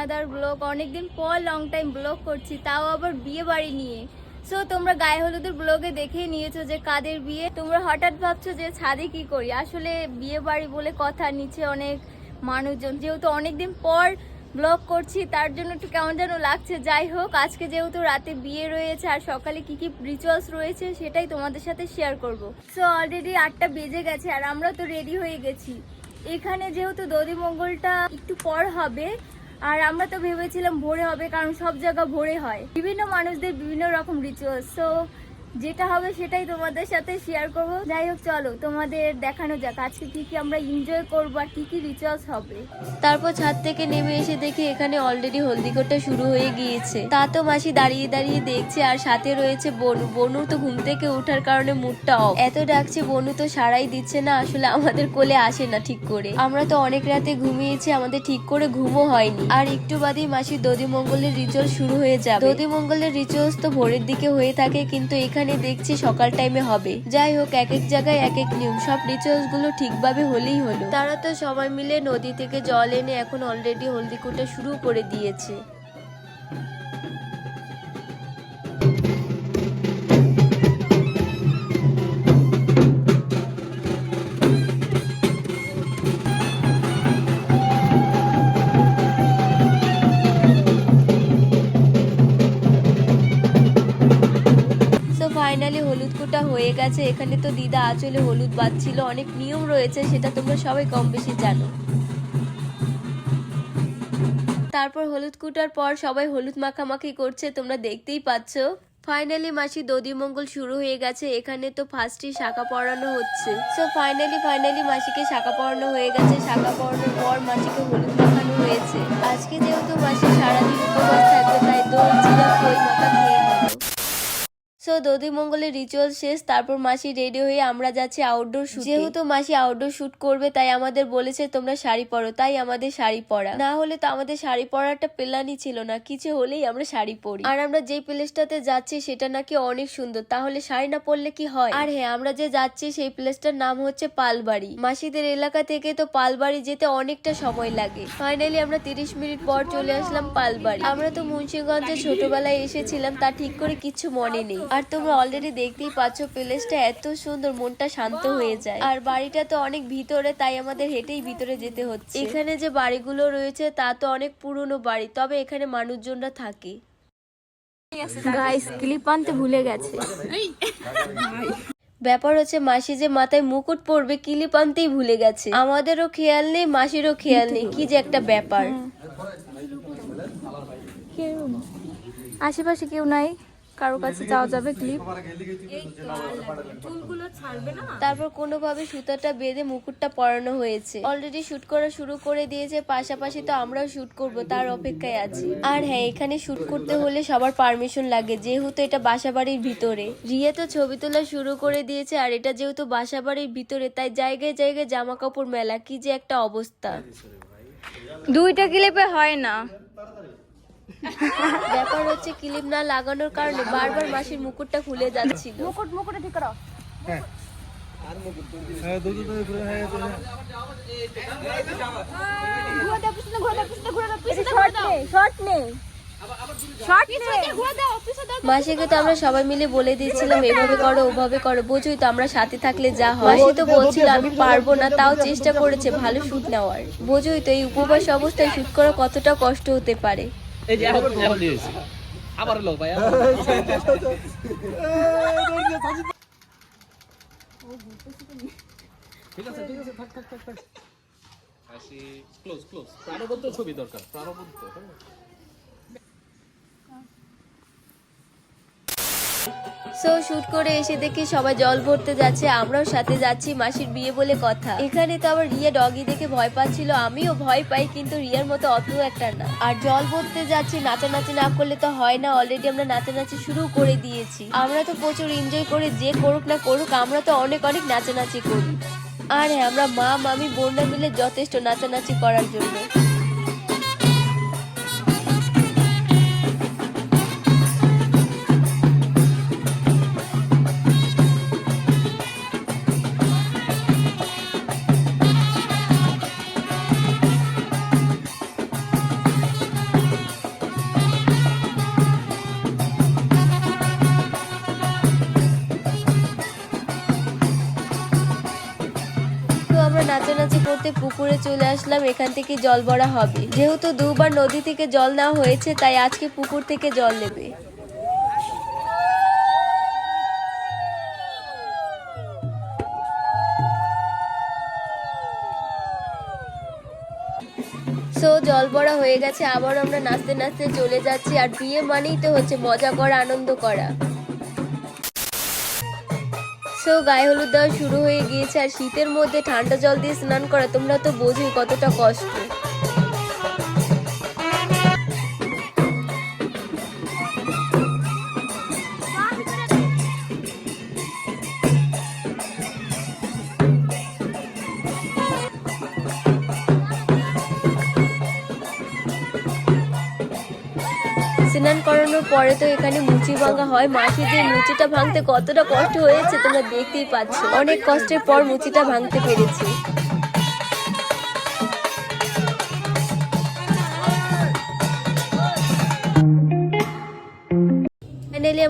Another blog, অনেকদিন পর long time blog করছি, তাও আবার বিয়ে বাড়ি নিয়ে। সো তোমরা গায়ে হলুদের ব্লগে দেখেই নিয়েছো যে কাদের বিয়ে। তোমরা হঠাৎ ভাবছ যে ছাদে কি করি? আসলে বিয়ে বাড়ি বলে কথা, নিচে অনেক মানুষজন। যেহেতু অনেকদিন পর ব্লগ করছি, তার জন্য একটু কেমন যেন লাগছে। যাই হোক, আজকে যেহেতু রাতে বিয়ে রয়েছে আর সকালে কি কি রিচুয়ালস রয়েছে, সেটাই তোমাদের সাথে শেয়ার করব। সো অলরেডি আটটা বেজে গেছে আর আমরা তো রেডি হয়ে গেছি। এখানে যেহেতু দধি মঙ্গলটা একটু পর হবে আর আমরা তো ভেবেছিলাম ভোরে হবে, কারণ সব জায়গা ভোরে হয়। বিভিন্ন মানুষদের বিভিন্ন রকম রিচুয়ালস সো যেটা হবে সেটাই তোমাদের সাথে শেয়ার করব। যাই হোক, চলো তোমাদের দেখানো যাক, আজকে কি কি আমরা এনজয় করব আর কি কি রিচুয়ালস হবে। তারপর ছাদ থেকে নেমে এসে দেখি এখানে অলরেডি হলদিকোটটা শুরু হয়ে গিয়েছে। তা তো মাসি দাঁড়িয়ে দাঁড়িয়ে দেখছে, আর সাথে রয়েছে বনু। বনু তো ঘুম থেকে ওঠার কারণে মুডটা অফ এত ডাকছে, বনু তো সারাই দিচ্ছে না, আসলে আমাদের কোলে আসে না ঠিক করে। আমরা তো অনেক রাতে ঘুমিয়েছি, আমাদের ঠিক করে ঘুমও হয়নি। আর একটু বাদেই মাসি দধি মঙ্গলের রিচুয়াল শুরু হয়ে যাবে। দধি মঙ্গলের রিচুয়ালস তো ভোরের দিকে হয়ে থাকে, কিন্তু এখানে দেখছি সকাল টাইমে হবে। যাই হোক এক এক জায়গায় এক এক নিয়ম। সব রিচুয়ালসগুলো ঠিকভাবে হলেই হলো। তারা তো সবাই মিলে নদী থেকে জল এনে এখন অলরেডি হলদি কুটা শুরু করে দিয়েছে। হয়ে গেছে, এখানে তো দিদা আঁচলে হলুদ বাঁধছিল, অনেক নিয়ম রয়েছে, সেটা তোমরা সবাই কম বেশি জানো। তারপর হলুদ কুটার পর সবাই হলুদ মাখামাখি করছে, তোমরা দেখতেই পাচ্ছ। ফাইনালি মাসি দধি মঙ্গল শুরু হয়ে গেছে, এখানে তো ফার্স্টই শাখা পড়ানো হচ্ছে। সো ফাইনালি ফাইনালি মাসিকে শাখা পড়ানো হয়ে গেছে, শাখা পড়ানোর পর মাসিকে হলুদ মাখানো হয়েছে। আজকে যেহেতু মাসি সারাদিন উপবাস থাকবে, তাই দোল চিরা খই মাখা খেয়ে সো দধি মঙ্গলের রিচুয়াল শেষ, তারপর মাসি রেডি হয়ে আমরা যাচ্ছি আউটডোর শুট যেহেতু মাসি আউটডোর শুট করবে, তাই আমাদের বলেছে তোমরা শাড়ি পরো, তাই আমাদের শাড়ি পরা। না হলে তো আমাদের শাড়ি পরাটা প্ল্যানই ছিল না, কিছু হলেই আমরা শাড়ি পরি। আর আমরা যে প্লেসটাতে যাচ্ছি, সেটা নাকি অনেক সুন্দর, তাহলে শাড়ি না পরলে কি হয়? আর হ্যাঁ আমরা যে যাচ্ছি, সেই প্লেসটার নাম হচ্ছে পালবাড়ি। মাসিদের এলাকা থেকে তো পালবাড়ি যেতে অনেকটা সময় লাগে। ফাইনালি আমরা তিরিশ মিনিট পর চলে আসলাম পালবাড়ি। আমরা তো মুন্সিগঞ্জে ছোটবেলায় এসেছিলাম, তা ঠিক করে কিছু মনে নেই। আর তোমরা অলরেডি দেখতেই পাচ্ছ প্লেসটা এত সুন্দর মনটা শান্ত হয়ে যায়। আর বাড়িটা তো অনেক ভিতরে তাই আমাদের হেঁটেই ভিতরে যেতে হচ্ছে। এখানে যে বাড়িগুলো রয়েছে তা তো অনেক পুরনো বাড়ি তবে এখানে মানুষজনরা থাকে। গাইস ক্লিপ আনতে ভুলে গেছে। ব্যাপার হচ্ছে মাসি যে মাথায় মুকুট পরবে কিলিপ আনতেই ভুলে গেছে। আমাদেরও খেয়াল নেই মাসিরও খেয়াল নেই কি যে একটা ব্যাপার। আশেপাশে কেউ নাই? কারও কাছে যাওয়া যাবে ক্লিপ তারপর কোনোভাবে সুতাটা বেঁধে মুকুটটা পরানো হয়েছে। অলরেডি শুট করা শুরু করে দিয়েছে পাশাপাশি তো আমরাও শুট করব তার অপেক্ষায় আছি। আর হ্যাঁ এখানে শুট করতে হলে সবার পারমিশন লাগে যেহেতু এটা বাসাবাড়ির ভিতরে। রিয়া তো ছবি তোলা শুরু করে দিয়েছে আর এটা যেহেতু বাসাবাড়ির ভিতরে তাই জায়গায় জায়গায় জামা কাপড় মেলা কি যে একটা অবস্থা। দুইটা ক্লিপে হয় না। ব্যাপার হচ্ছে ক্লিপ না লাগানোর কারণে বারবার মাসির মুকুটটা খুলে যাচ্ছিল। মুকুট মুকুটে ঠিক করো। মাসিকে তো আমরা সবাই মিলে বলে দিচ্ছিলাম এভাবে করো ওভাবে করো বোঝোই তো আমরা সাথে থাকলে যা হয়। মাসি তো বলছিল আমি পারব না তাও চেষ্টা করেছে ভালো শুট নেওয়ার। বোঝোই তো এই উপবাস অবস্থায় শুট করা কতটা কষ্ট হতে পারে। এই যে এখন এখন দিয়েছি আবার হলো ভাইয়া ঠিক আছে ঠিক আছে থাক থাক থাক থাক। হাসি ক্লোজ ক্লোজ প্রাণবন্ত ছবি দরকার প্রাণবন্ত। সো শুট করে এসে দেখি সবাই জল ভরতে যাচ্ছে, আমরাও সাথে যাচ্ছি মাসির বিয়ে বলে কথা। এখানে তো আবার রিয়া ডগি দেখে ভয় পাচ্ছিল, আমিও ভয় পাই কিন্তু রিয়ার মতো অত একটা না। আর জল ভরতে যাচ্ছি, নাচানাচি না করলে তো হয় না অলরেডি আমরা নাচানাচি শুরু করে দিয়েছি। আমরা তো প্রচুর এনজয় করে, যে করুক না করুক, আমরা তো অনেক অনেক নাচানাচি করি। আর হ্যাঁ আমরা মা, মামি, বোনরা মিলে যথেষ্ট নাচানাচি করার জন্য। করতে পুকুরে চলে আসলাম, এখান থেকে জল ভরা হবে। যেহেতু দুবার নদী থেকে জল নেওয়া হয়েছে, তাই আজকে পুকুর থেকে জল নেবে। সো জল ভরা হয়ে গেছে, আবার আমরা নাচতে নাচতে চলে যাচ্ছি, আর বিয়ে মানেই তো হচ্ছে মজা করা, আনন্দ করা। সো গায়ে হলুদ দেওয়া শুরু হয়ে গিয়েছে আর শীতের মধ্যে ঠান্ডা জল দিয়ে স্নান করা, তোমরা তো বোঝোই কতটা কষ্ট। স্নান করানোর পরে তো এখানে মুচি ভাঙা হয়। মাসি যে মুচিটা ভাঙতে কতটা কষ্ট হয়েছে তোমরা দেখতেই পাচ্ছ। অনেক কষ্টের পর মুচিটা ভাঙতে পেরেছি।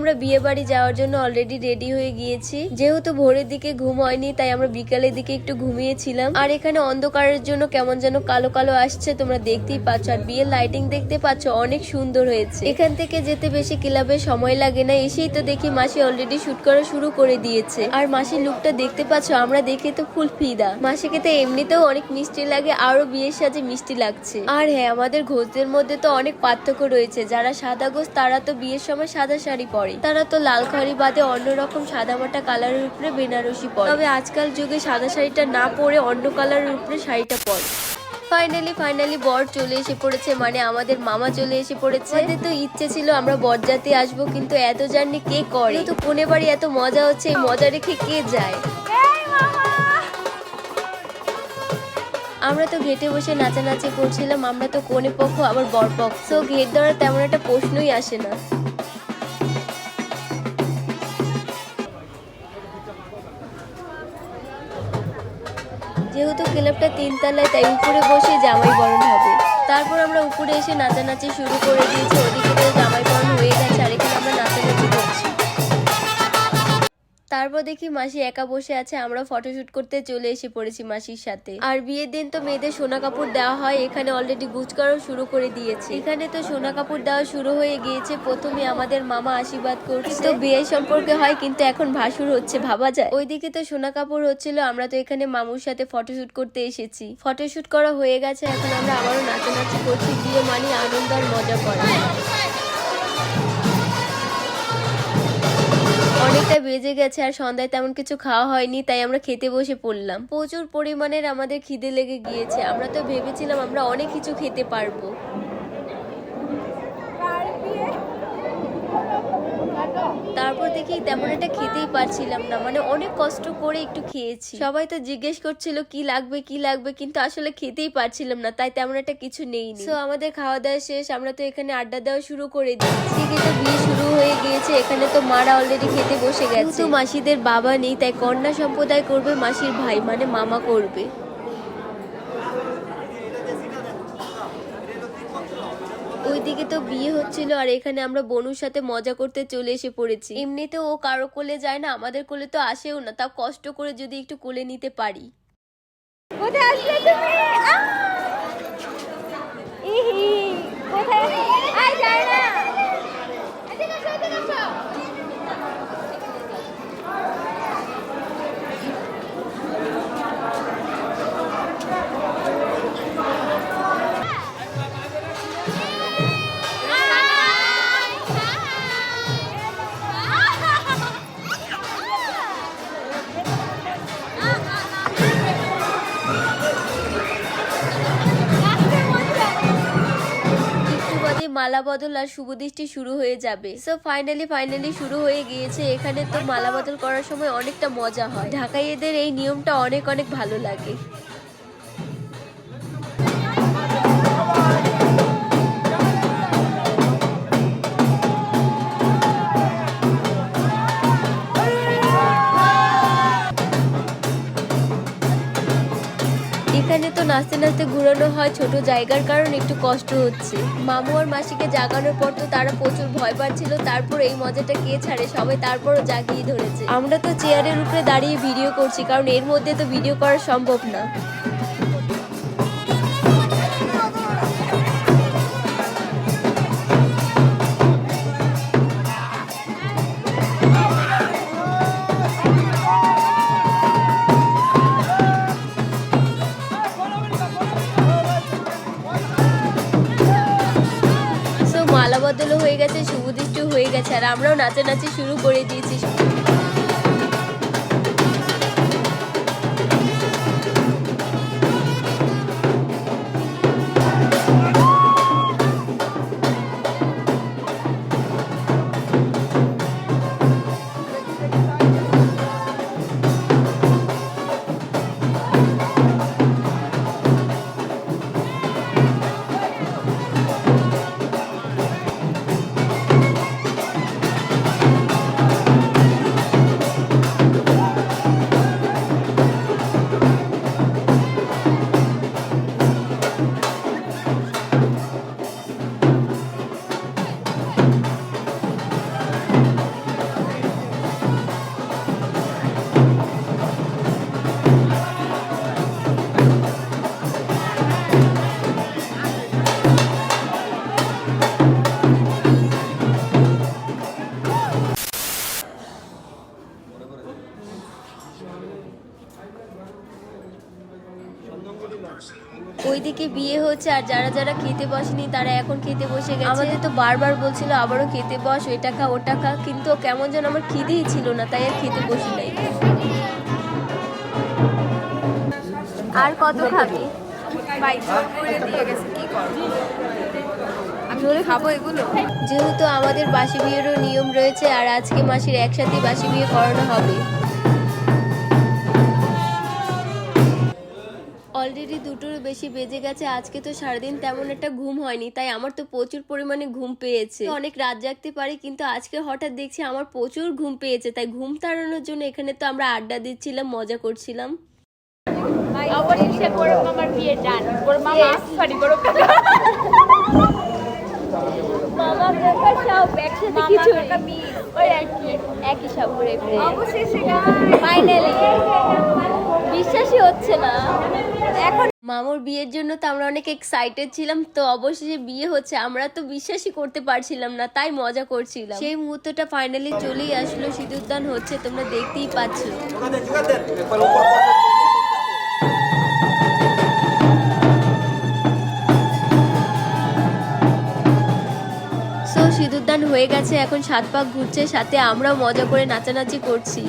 আমরা বিয়ে বাড়ি যাওয়ার জন্য অলরেডি রেডি হয়ে গিয়েছি। যেহেতু ভোরের দিকে ঘুম হয়নি, তাই আমরা বিকালের দিকে একটু ঘুমিয়েছিলাম। আর এখানে অন্ধকারের জন্য কেমন যেন কালো কালো আসছে, তোমরা দেখতেই পাচ্ছ। আর বিয়ের লাইটিং দেখতে পাচ্ছ, অনেক সুন্দর হয়েছে। এখান থেকে যেতে বেশি ক্লাবে সময় লাগে না, এসেই তো দেখি মাসি অলরেডি শুট করা শুরু করে দিয়েছে। আর মাসির লুকটা দেখতে পাচ্ছ, আমরা দেখে তো ফুল ফিদা। মাসিকে তো এমনিতেও অনেক মিষ্টি লাগে আরও বিয়ের সাথে মিষ্টি লাগছে। আর হ্যাঁ আমাদের ঘোষদের মধ্যে তো অনেক পার্থক্য রয়েছে, যারা সাদা ঘোষ তারা তো বিয়ের সময় সাদা শাড়ি পরে। তারা তো লাল খড়ি বাদে অন্যরকম সাদামাটা কালারের উপরে বেনারসি পরে। তবে আজকাল যুগে সাদা শাড়িটা না পরে অন্য কালারের উপরে শাড়িটা পরে। ফাইনালি ফাইনালি বর চলে এসে পড়েছে মানে আমাদের মামা চলে এসে পড়েছে। আমাদের তো ইচ্ছে ছিল আমরা বরযাত্রী আসব কিন্তু এত জার্নি কে করে? তো কোনে বাড়ি এত মজা হচ্ছে এই মজা রেখে কে যায়? আমরা তো ঘেটে বসে নাচানাচি করছিলাম আমরা তো কোনে পক্ষ আবার বর পক্ষ। তো ঘেট ধরার তেমন একটা প্রশ্নই আসে না। যেহেতু ক্লাবটা তিনতলায়, তাই উপরে বসে জামাই বরণ হবে। তারপর আমরা উপরে এসে নাচানাচি শুরু করে দিয়েছি ওদিকে। তারপর দেখি মাসি একা বসে আছে, আমরা ফটোশুট করতে চলে এসে পড়েছি মাসির সাথে। আর বিয়ের দিন তো মেয়েদের সোনা কাপড় দেওয়া হয়, এখানে অলরেডি গুজ শুরু করে দিয়েছে। এখানে তো সোনা কাপড় দেওয়া শুরু হয়ে গিয়েছে, প্রথমে আমাদের মামা আশীর্বাদ করছে। তো বিয়ে সম্পর্কে হয়, কিন্তু এখন ভাসুর হচ্ছে, ভাবা যায়। ওইদিকে তো সোনা কাপড় হচ্ছিল, আমরা তো এখানে মামুর সাথে ফটোশুট করতে এসেছি। ফটোশুট করা হয়ে গেছে, এখন আমরা আবারও নাচানাচি করছি, বিয়ে মানে আনন্দ আর মজা করা। অনেকটা বেজে গেছে আর সন্ধ্যায় তেমন কিছু খাওয়া হয়নি, তাই আমরা খেতে বসে পড়লাম। প্রচুর পরিমাণের আমাদের খিদে লেগে গিয়েছে। আমরা তো ভেবেছিলাম আমরা অনেক কিছু খেতে পারব। তারপর দেখি তেমন একটা খেতেই পারছিলাম না। মানে অনেক কষ্ট করে একটু খেয়েছি। সবাই তো জিজ্ঞেস করছিল, কি লাগবে কি লাগবে? কিন্তু আসলে খেতেই পারছিলাম না, তাই তেমন একটা কিছু নেই তো আমাদের খাওয়া দাওয়া শেষ, আমরা তো এখানে আড্ডা দেওয়া শুরু করে দিয়েছি কিন্তু বিয়ে শুরু হয়ে গিয়েছে, এখানে তো মারা অলরেডি খেতে বসে গেছে। তো মাসিদের বাবা নেই, তাই কন্যা সম্প্রদায় করবে মাসির ভাই মানে মামা করবে। ওইদিকে তো বিয়ে হচ্ছিল আর এখানে আমরা বনুর সাথে মজা করতে চলে এসে পড়েছি। এমনিতে ও কারও কোলে যায় না, আমাদের কোলে তো আসেও না, তাও কষ্ট করে যদি একটু কোলে নিতে পারি। কোথায় আসলে তুমি? আয়, যায় না। মালা বদল আর শুভদৃষ্টি শুরু হয়ে যাবে। সো ফাইনালি ফাইনালি শুরু হয়ে গিয়েছে। এখানে তো মালা বদল করার সময় অনেকটা মজা হয়। ঢাকাইয়েদের এই নিয়মটা অনেক অনেক ভালো লাগে। আস্তে নাচতে ঘুরানো হয় ছোট জায়গার কারণে একটু কষ্ট হচ্ছে। মামু আর মাসিকে জাগানোর পর তো তারা প্রচুর ভয় পাচ্ছিল, তারপর এই মজাটা কে ছাড়ে, সবাই তারপরও জাগিয়ে ধরেছে। আমরা তো চেয়ারের উপরে দাঁড়িয়ে ভিডিও করছি, কারণ এর মধ্যে তো ভিডিও করা সম্ভব না। আর আমরাও নাচানাচি শুরু করে দিয়েছি হচ্ছে আর যারা যারা খেতে বসেনি তারা এখন খেতে বসে গেছে। আমাদের তো বারবার বলছিল আবারও খেতে বস ওইটা খা ওটা খা কিন্তু কেমন যেন আমার খিদেই ছিল না তাই আর খেতে বসি নাই। আর কত খাবি? যেহেতু আমাদের বাসি বিয়েরও নিয়ম রয়েছে আর আজকে মাসির একসাথে বাসি বিয়ে করানো হবে। দুটোর বেশি বেজে গেছে আজকে তো সারাদিন তেমন একটা ঘুম হয়নি তাই আমার তো প্রচুর পরিমাণে ঘুম পেয়েছে। অনেক রাত জাগতে পারি কিন্তু আজকে হঠাৎ দেখছি আমার প্রচুর ঘুম পেয়েছে তাই ঘুম তাড়ানোর জন্য এখানে তো আমরা আড্ডা দিচ্ছিলাম মজা করছিলাম। অবশেষে মামার বিয়ে ডান বড় মামা সরি বড় মামা। কাকা সব একসাথে কিছু ওই একই একই সব ঘুরে ফিরে। অবশেষে ফাইনালি বিশ্বাসই হচ্ছে না। এখন মামুর বিয়ের জন্য তো আমরা অনেক এক্সাইটেড ছিলাম, তো অবশেষে বিয়ে হচ্ছে। আমরা তো বিশ্বাসই করতে পারছিলাম না, তাই মজা করছিলাম। সেই মুহূর্তটা ফাইনালি চলেই আসলো, সিঁদুরদান হচ্ছে, তোমরা দেখতেই পাচ্ছ। সিঁদুরদান হয়ে গেছে, এখন সাত পাক ঘুরছে, সাথে আমরাও মজা করে নাচানাচি করছি।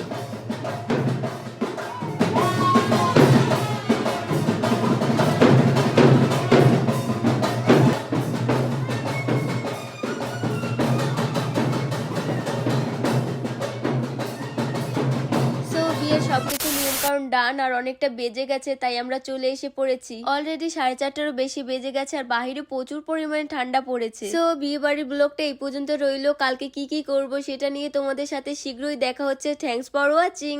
ডান আর অনেকটা বেজে গেছে, তাই আমরা চলে এসে পড়েছি। অলরেডি সাড়ে চারটারও বেশি বেজে গেছে আর বাহিরে প্রচুর পরিমাণে ঠান্ডা পড়েছে। তো বিয়ে বাড়ির ব্লগটা এই পর্যন্ত রইল। কালকে কি কি করব সেটা নিয়ে তোমাদের সাথে শীঘ্রই দেখা হচ্ছে। Thanks for watching